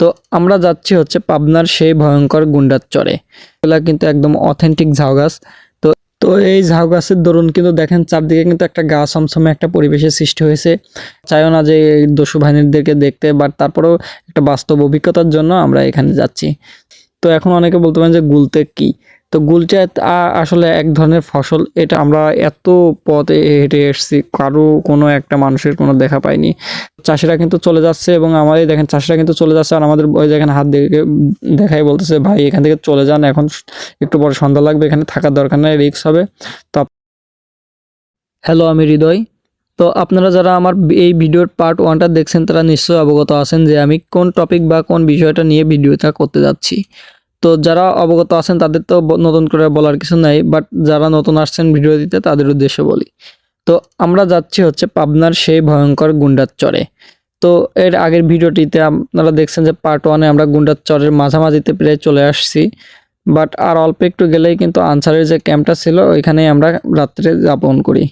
তো আমরা যাচ্ছি হচ্ছে পাবনার সেই ভয়ঙ্কর গুন্ডার চরে। এগুলা কিন্তু একদম অথেন্টিক ঝাউ গাছ। তো তো এই ঝাউ গাছের দরুন কিন্তু দেখেন চারদিকে কিন্তু একটা গা সমসমে একটা পরিবেশের সৃষ্টি হয়েছে। চাইও না যে দস্যু বাহিনীদেরকে দেখতে বাট তারপরেও একটা বাস্তব অভিজ্ঞতার জন্য আমরা এখানে যাচ্ছি। তো এখন অনেকে বলতে পারেন যে গুলতে কি? তো গুলচা আ- আসলে এক ধরনের ফসল। এটা আমরা এত পথে হেঁটে এসেছি, কারও কোনো একটা মানুষের কোনো দেখা পাইনি। চাষিরা কিন্তু চলে যাচ্ছে এবং আমাদের, দেখেন চাষিরা কিন্তু চলে যাচ্ছে আর আমাদের ওই দেখেন হাত দেখে দেখাই বলতেছে, ভাই, এখান থেকে চলে যান, এখন একটু পরে সন্ধ্যা লাগবে, এখানে থাকার দরকার নাই রিক্স হবে। তো হ্যালো, আমি হৃদয়। তো আপনারা যারা আমার এই ভিডিওর পার্ট ওয়ানটা দেখছেন, তারা নিশ্চয়ই অবগত আছেন যে আমি কোন টপিক বা কোন বিষয়টা নিয়ে ভিডিওটা করতে যাচ্ছি। তো যারা অবগত আছেন, তাদের তো নতুন করে বলার কিছু নাই বাট যারা নতুন আসছেন ভিডিও দিতে তাদের উদ্দেশ্যে বলি। তো আমরা যাচ্ছি হচ্ছে পাবনার সেই ভয়ঙ্কর গুন্ডার চরে তো এর আগের ভিডিওটিতে আপনারা দেখছেন যে পার্ট ওয়ানে আমরা গুন্ডার চরের মাঝামাঝিতে প্রায় চলে আসছি বাট আর অল্প একটু গেলেই কিন্তু আনসারের যে ক্যাম্পটা ছিল, ওইখানেই আমরা রাত্রে যাপন করি।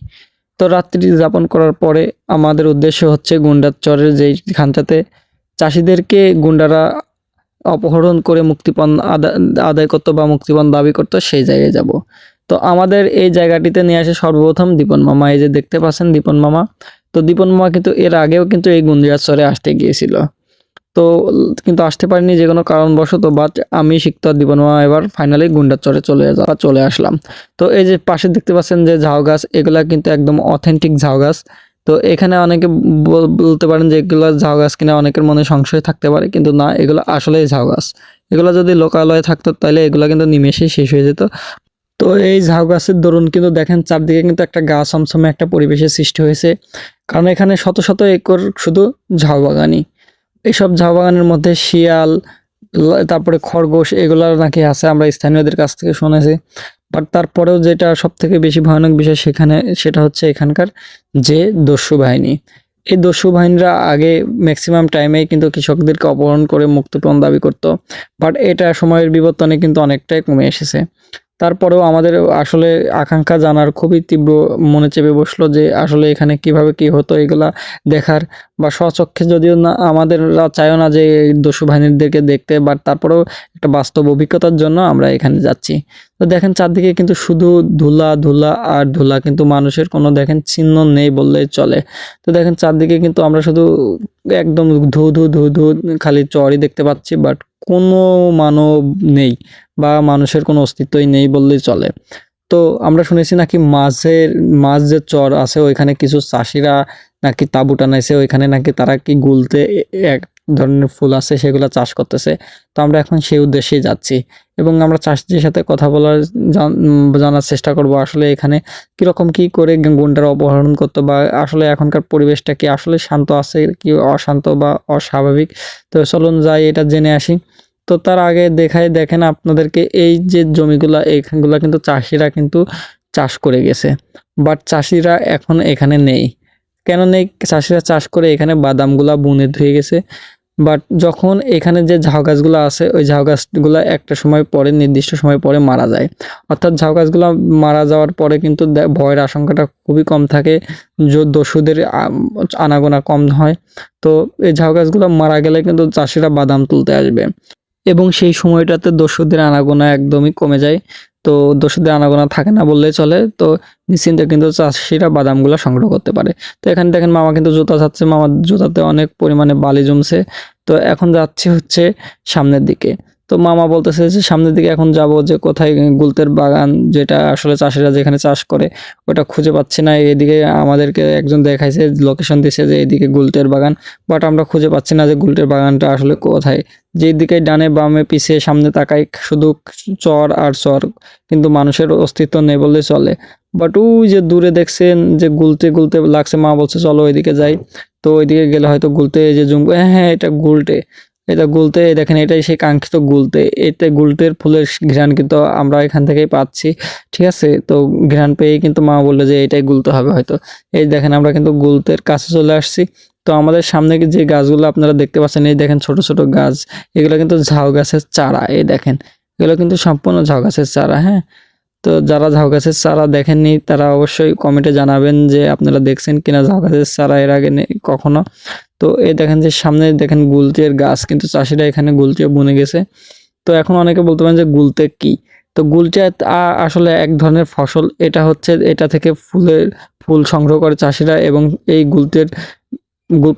তো রাত্রি যাপন করার পরে আমাদের উদ্দেশ্য হচ্ছে গুন্ডার চরের যেই খানটাতে চাষিদেরকে, গুন্ডারা অপহরণ করে মুক্তিপণ আদা- আদায় করতো বা মুক্তিপণ দাবি করতো, সেই জায়গায় যাব। তো আমাদের এই জায়গাটিতে নিয়ে আসে সর্বপ্রথম দীপন মামা। এই যে দেখতে পাচ্ছেন দীপন মামা, তো দীপন মামা কিন্তু এর আগেও কিন্তু এই গুন্ডিয়ার চরে আসতে গিয়েছিল। তো কিন্তু আসতে পারিনি যে কোনো কারণবশত বাট আমি শিখত দীপন মামা এবার ফাইনালি গুন্ডার চরে চলে যাওয়া চলে আসলাম। তো এই যে পাশে দেখতে পাচ্ছেন যে ঝাউ গাছ এগুলা কিন্তু একদম অথেন্টিক ঝাউ গাছ তো এখানে অনেকে বল- বলতে পারেন যে এগুলো ঝাউ গাছ কিনা অনেকের মনে সংশয় থাকতে পারে, কিন্তু না, এগুলো আসলেই ঝাউ গাছ। এগুলো যদি লোকালয়ে থাকতো তাহলে এগুলো কিন্তু নিমেষেই শেষ হয়ে যেত। তো এই ঝাউ গাছের দরুন কিন্তু দেখেন, চারদিকে কিন্তু একটা গা সমসমে একটা পরিবেশের সৃষ্টি হয়েছে। কারণ এখানে শত শত একর শুধু ঝাউ বাগানই। এইসব ঝাউ বাগানের মধ্যে শিয়াল, তারপরে খরগোশ, এগুলো নাকি আছে, আমরা স্থানীয়দের কাছ থেকে শুনেছি। বাট তারপরেও যেটা সব থেকে বেশি ভয়ানক বিষয় সেখানে সেটা হচ্ছে এখানকার যে দস্যু বাহিনী। এই দস্যু বাহিনীরা আগে ম্যাক্সিমাম টাইমে কিন্তু কৃষকদেরকে অপহরণ করে মুক্তিপণ দাবি করত বাট এটা সময়ের বিবর্তনে কিন্তু অনেকটাই কমে এসেছে। তারপরেও আমাদের আসলে আকাঙ্ক্ষা জানার খুবই তীব্র মনে চেপে বসল যে আসলে এখানে কীভাবে কি হতো এগুলা দেখার বা স্বচক্ষে যদিও না আমাদের চাইও না যে দস্যু বাহিনীদেরকে দেখতে বাট তারপরেও একটা বাস্তব অভিজ্ঞতার জন্য আমরা এখানে যাচ্ছি। তো দেখেন চারদিকে কিন্তু শুধু ধুলা ধুলা আর ধুলা কিন্তু মানুষের কোনো দেখেন চিহ্ন নেই বললেই চলে। তো দেখেন চারদিকে কিন্তু আমরা শুধু একদম ধু ধু ধু ধু, খালি চরই দেখতে পাচ্ছি বাট কোনো মানব নেই। বা মানুষের কোনো অস্তিত্বই নেই বললেই চলে। তো আমরা শুনেছি নাকি মাঝের মাছ যে চর আছে, ওইখানে কিছু চাষিরা নাকি তাঁবু টানাইছে, ওইখানে নাকি তারা কি গুলতে এক ধরনের ফুল আছে, সেগুলো চাষ করতেছে। তো আমরা এখন সেই উদ্দেশ্যেই যাচ্ছি এবং আমরা চাষিদের সাথে কথা বলার জান- জানার চেষ্টা করব, আসলে এখানে কীরকম কি করে গুন্ডারা অপহরণ করতো বা আসলে এখনকার পরিবেশটা কি আসলে শান্ত আছে, কি অশান্ত বা অস্বাভাবিক? তো চলুন যাই, এটা জেনে আসি। তো তার আগে দেখায় দেখেন আপনাদেরকে এই যে জমিগুলা, এইখানগুলা কিন্তু চাষিরা কিন্তু চাষ করে গেছে। বাট চাষিরা এখন এখানে নেই। কেন নেই? চাষিরা চাষ করে এখানে বাদামগুলা বুনে ধুয়ে গেছে। বাট যখন এখানে যে ঝাউ গাছগুলো আছে, ওই ঝাউ গাছগুলো একটা সময় পরে, নির্দিষ্ট সময় পরে মারা যায়। অর্থাৎ ঝাউ গাছগুলো মারা যাওয়ার পরে কিন্তু ভয়ের আশঙ্কাটা খুবই কম থাকে দস্যুদের আনাগোনা কম হয়। তো এই ঝাউ গাছগুলো মারা গেলে কিন্তু চাষিরা বাদাম তুলতে আসবে। এবং সেই সময়টাতে দস্যুদের আনাগোনা একদমই কমে যায়। তো দস্যুদের আনাগোনা থাকে না বললেই চলে। তো নিশ্চিন্তে কিন্তু চাষিরা বাদামগুলো সংগ্রহ করতে পারে। তো এখানে দেখেন মামা কিন্তু জুতা ছাড়ছে। মামার জুতাতে অনেক পরিমাণে বালি জমছে। তো এখন যাচ্ছে হচ্ছে সামনের দিকে। তো মামা বলতেছে যে সামনের দিকে এখন যাব যে কোথায় গুলতের বাগান যেটা আসলে চাষিরা যেখানে চাষ করে, ওটা খুঁজে পাচ্ছি না। এদিকে আমাদেরকে একজন দেখাইছে লোকেশন দিছে যে এদিকে গুলতের বাগান বাট আমরা খুঁজে পাচ্ছি না যে গুলতের বাগানটা আসলে কোথায়। যেদিকে ডানে বামে পিছিয়ে সামনে তাকাই, শুধু চর আর চর, কিন্তু মানুষের অস্তিত্ব নেই বললে চলে। বাট ওই যে দূরে দেখছেন যে গুলতে গুলতে লাগছে, মা বলছে, চলো ওইদিকে যাই। তো ওইদিকে গেলে হয়তো গুলতে যে জুম হ্যাঁ হ্যাঁ এটা গুলটে এটা গুলতে, দেখেন এটাই সেই কাঙ্ক্ষিত গুলতে। এতে গুলটের ফুলের ঘ্রাণ কিন্তু আমরা এখান থেকেই পাচ্ছি, ঠিক আছে? তো ঘ্রাণ পেয়েই কিন্তু মা বলল যে এটাই গুলতে হবে হয়তো। এই দেখেন আমরা কিন্তু গুলতের কাছে চলে আসছি। তো আমাদের সামনে যে গাছগুলো আপনারা দেখতে পাচ্ছেন, এই দেখেন ছোট ছোট গাছ, এগুলো কিন্তু ঝাউ গাছের চারা, এই দেখেন। এগুলো কিন্তু সম্পূর্ণ ঝাউ গাছের চারা হ্যাঁ? তো যারা ঝাউ গাছের চারা দেখেননি, তারা অবশ্যই কমেন্টে জানাবেন যে আপনারা দেখছেন কিনা ঝাউ গাছের চারা এর আগে কখনো। তো এই দেখেন যে সামনে দেখেন গুলতের গাছ, কিন্তু চাষিরা এখানে গুলতিও বুনে গেছে। তো এখন অনেকে বলতে পারেন যে গুলতে কি? তো গুলচা আসলে এক ধরনের ফসল, এটা হচ্ছে এটা থেকে ফুলের ফুল সংগ্রহ করে চাষিরা এবং এই গুলতের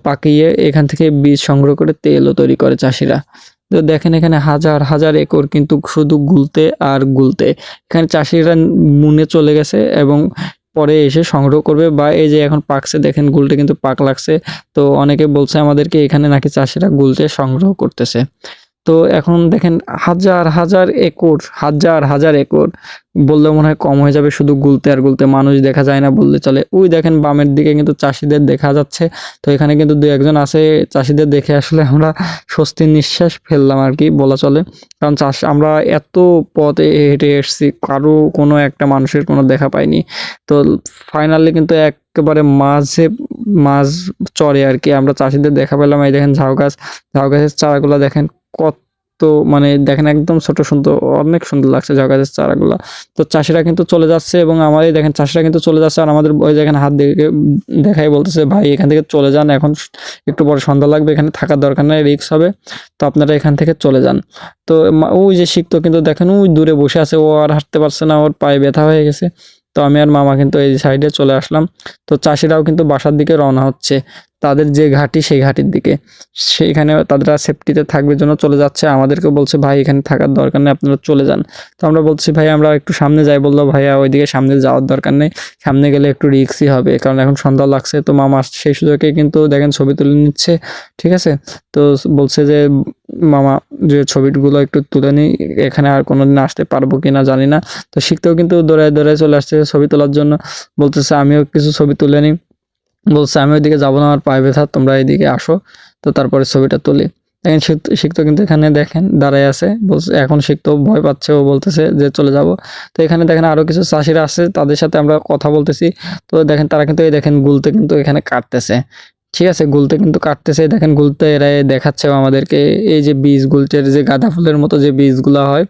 পাকিয়ে এখান থেকে বীজ সংগ্রহ করে তেলও তৈরি করে চাষিরা। তো দেখেন এখানে হাজার হাজার একর কিন্তু শুধু গুলতে আর গুলতে। এখানে চাষিরা মুনে চলে গেছে এবং পরে এসে সংগ্রহ করবে বা এই যে এখন পাকছে, দেখেন গুলটে কিন্তু পাক লাগছে। তো অনেকে বলছে আমাদেরকে এখানে নাকি চাষিরা গুলতে সংগ্রহ করতেছে। তো এখন দেখেন হাজার হাজার একর, হাজার হাজার একর বললে মনে হয় কম হয়ে যাবে শুধু গুলতে আর গুলতে। মানুষ দেখা যায় না বললে চলে। ওই দেখেন বামের দিকে কিন্তু চাষিদের দেখা যাচ্ছে। তো এখানে কিন্তু দু একজন আছে, চাষিদের দেখে আসলে আমরা স্বস্তির নিঃশ্বাস ফেললাম আর কি, বলা চলে। কারণ চাষ, আমরা এত পথে হেঁটে এসেছি, কারও কোনো একটা মানুষের কোনো দেখা পাইনি। তো ফাইনালি কিন্তু একেবারে মাঝে, মাঝ চড়ে আর কি আমরা চাষিদের দেখা পেলাম। এই দেখেন ঝাউ গাছ ঝাউ গাছের চারাগুলো দেখেন কত মানে দেখেন একদম ছোট সুন্দর, অনেক সুন্দর লাগছে গাছের চারাগুলো। তো চাষিরা কিন্তু চলে যাচ্ছে এবং আমাদের, দেখেন চাষিরা কিন্তু চলে যাচ্ছে আর আমাদের ওই দেখেন হাত দেখে দেখাই বলতেছে, ভাই, এখান থেকে চলে যান, এখন একটু পরে সন্ধ্যা লাগবে, এখানে থাকার দরকার নেই রিক্স হবে। তো আপনারা এখান থেকে চলে যান। তো ওই যে শিখতো কিন্তু দেখেন, ওই দূরে বসে আছে, ও আর হাঁটতে পারছে না, ওর পায়ে ব্যথা হয়ে গেছে। তো আমি আর মামা কিন্তু এই সাইডে চলে আসলাম। তো চাষিরাও কিন্তু বাসার দিকে রওনা হচ্ছে। তাদের যে ঘাটি, সেই ঘাটির দিকে। সেইখানে তারা সেফটিতে থাকবে জন্য চলে যাচ্ছে। আমাদেরকে বলছে, ভাই, এখানে থাকার দরকার নেই, আপনারা চলে যান। তো আমরা বলছি, ভাই, আমরা একটু সামনে যাই। বলল ভাইয়া ওইদিকে সামনে যাওয়ার দরকার নেই। সামনে গেলে একটু রিক্সই হবে, কারণ এখন সন্ধ্যা লাগছে। তো মামা সেই সুযোগে কিন্তু দেখেন ছবি তুলে নিচ্ছে, ঠিক আছে? তো বলছে যে, মামা, যে ছবিগুলো একটু তুলে নিই, এখানে আর কোনোদিন আসতে পারব কি না জানি না। তো শিখতেও কিন্তু দৌড়ায় দৌড়ায় চলে আসছে ছবি তোলার জন্য। বলতেছে, আমিও কিছু ছবি তুলে নিই। বলছে, আমি ওইদিকে যাব না, আমার পায়ে ব্যথা, তোমরা এইদিকে আসো। তো তারপরে ছবিটা তুলি। দেখেন শিখ- শিখতো কিন্তু এখানে দেখেন, দাঁড়ায় আছে। বলছে, এখন শিখতো ভয় পাচ্ছে। ও বলতেছে যে, চলে যাব। তো এখানে দেখেন আরও কিছু চাষিরা আছে, তাদের সাথে আমরা কথা বলতেছি। তো দেখেন, তারা কিন্তু এই দেখেন গুলতে কিন্তু এখানে কাটতেছে। ঠিক আছে, গুলতে কিন্তু কাটতেছে। দেখেন গুলতে এরা দেখাচ্ছে আমাদেরকে, এই যে বীজ গুলটের যে গাঁদা ফুলের মতো যে বীজগুলো হয়,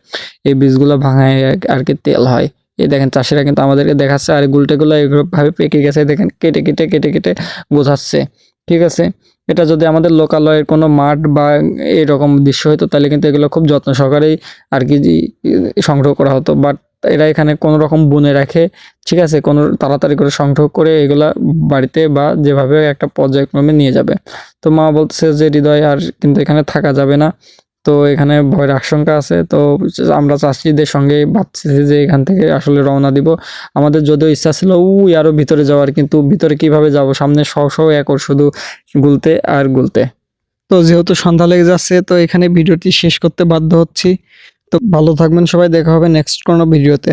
এই বীজগুলো ভাঙায় আর কি তেল হয়। এই দেখেন, চাষিরা কিন্তু আমাদেরকে দেখাচ্ছে আর গুলটেগুলো এইভাবে পেকে গেছে, দেখেন, কেটে কেটে কেটে কেটে বোঝাচ্ছে ঠিক আছে? এটা যদি আমাদের লোকালয়ের কোনো মাঠ বা এরকম দৃশ্য হতো তাহলে কিন্তু এগুলো খুব যত্ন সহকারেই আর কি সংগ্রহ করা হতো। বাট এরা এখানে কোনো রকম বুনে রাখে, ঠিক আছে? কোনো তাড়াতাড়ি করে সংগ্রহ করে এগুলা বাড়িতে বা যেভাবে একটা পর্যায়ক্রমে নিয়ে যাবে। তো মা বলতেছে যে, হৃদয় আর কিন্তু এখানে থাকা যাবে না। তো এখানে ভয়ের আশঙ্কা আছে। তো আমরা চাষিদের সঙ্গে ভাবছি যে এখান থেকে আসলে রওনা দিব। আমাদের যদিও ইচ্ছা ছিল, উই আরও ভিতরে যাওয়ার, কিন্তু ভিতরে কীভাবে যাব? সামনে সহ সহ একর শুধু গুলতে আর গুলতে। তো যেহেতু সন্ধ্যা লেগে যাচ্ছে, তো এখানে ভিডিওটি শেষ করতে বাধ্য হচ্ছি। তো ভালো থাকবেন সবাই, দেখা হবে নেক্সট কোনো ভিডিওতে।